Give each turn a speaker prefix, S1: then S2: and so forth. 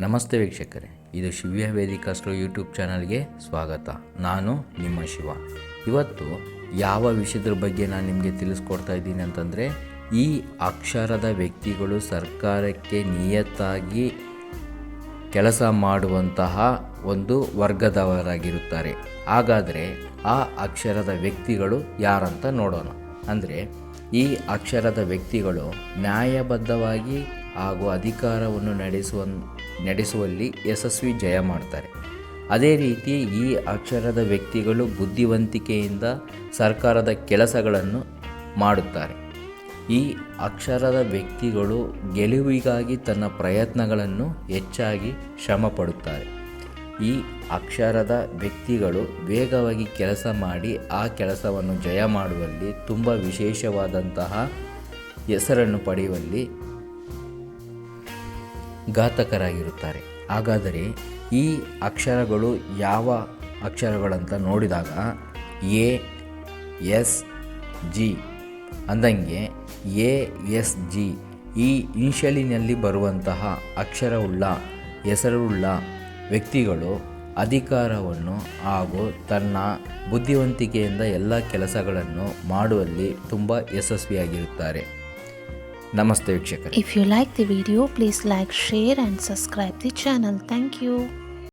S1: ನಮಸ್ತೆ ವೀಕ್ಷಕರೇ, ಇದು ಶಿವ್ಯ ವೇದಿಕಾಸ್ಟ್ರೋ ಯೂಟ್ಯೂಬ್ ಚಾನಲ್ಗೆ ಸ್ವಾಗತ. ನಾನು ನಿಮ್ಮ ಶಿವ. ಇವತ್ತು ಯಾವ ವಿಷಯದ ಬಗ್ಗೆ ನಾನು ನಿಮಗೆ ತಿಳಿಸ್ಕೊಡ್ತಾ ಇದ್ದೀನಿ ಅಂತಂದರೆ, ಈ ಅಕ್ಷರದ ವ್ಯಕ್ತಿಗಳು ಸರ್ಕಾರಕ್ಕೆ ನಿಯತ್ತಾಗಿ ಕೆಲಸ ಮಾಡುವಂತಹ ಒಂದು ವರ್ಗದವರಾಗಿರುತ್ತಾರೆ. ಹಾಗಾದರೆ ಆ ಅಕ್ಷರದ ವ್ಯಕ್ತಿಗಳು ಯಾರಂತ ನೋಡೋಣ. ಅಂದರೆ, ಈ ಅಕ್ಷರದ ವ್ಯಕ್ತಿಗಳು ನ್ಯಾಯಬದ್ಧವಾಗಿ ಹಾಗೂ ಅಧಿಕಾರವನ್ನು ನಡೆಸುವ ನಡೆಸುವಲ್ಲಿ ಯಶಸ್ವಿ ಜಯ ಮಾಡ್ತಾರೆ. ಅದೇ ರೀತಿ ಈ ಅಕ್ಷರದ ವ್ಯಕ್ತಿಗಳು ಬುದ್ಧಿವಂತಿಕೆಯಿಂದ ಸರ್ಕಾರದ ಕೆಲಸಗಳನ್ನು ಮಾಡುತ್ತಾರೆ. ಈ ಅಕ್ಷರದ ವ್ಯಕ್ತಿಗಳು ಗೆಲುವಿಗಾಗಿ ತನ್ನ ಪ್ರಯತ್ನಗಳನ್ನು ಹೆಚ್ಚಾಗಿ ಶ್ರಮ ಪಡುತ್ತಾರೆ. ಈ ಅಕ್ಷರದ ವ್ಯಕ್ತಿಗಳು ವೇಗವಾಗಿ ಕೆಲಸ ಮಾಡಿ ಆ ಕೆಲಸವನ್ನು ಜಯ ಮಾಡುವಲ್ಲಿ ತುಂಬ ವಿಶೇಷವಾದಂತಹ ಹೆಸರನ್ನು ಪಡೆಯುವಲ್ಲಿ ಘಾತಕರಾಗಿರುತ್ತಾರೆ. ಹಾಗಾದರೆ ಈ ಅಕ್ಷರಗಳು ಯಾವ ಅಕ್ಷರಗಳಂತ ನೋಡಿದಾಗ ಎ, ಎಸ್, ಜಿ ಅಂದಂಗೆ ಎ, ಎಸ್, ಜಿ ಈ ಇನಿಷಿಯಲಿನಲ್ಲಿ ಬರುವಂತಹ ಅಕ್ಷರವುಳ್ಳ, ಹೆಸರುಳ್ಳ ವ್ಯಕ್ತಿಗಳು ಅಧಿಕಾರವನ್ನು ಹಾಗೂ ತನ್ನ ಬುದ್ಧಿವಂತಿಕೆಯಿಂದ ಎಲ್ಲ ಕೆಲಸಗಳನ್ನು ಮಾಡುವಲ್ಲಿ ತುಂಬ ಯಶಸ್ವಿಯಾಗಿರುತ್ತಾರೆ. ನಮಸ್ತೆ ವೀಕ್ಷಕರೇ
S2: If you like the video, please like, share and subscribe the channel. Thank you.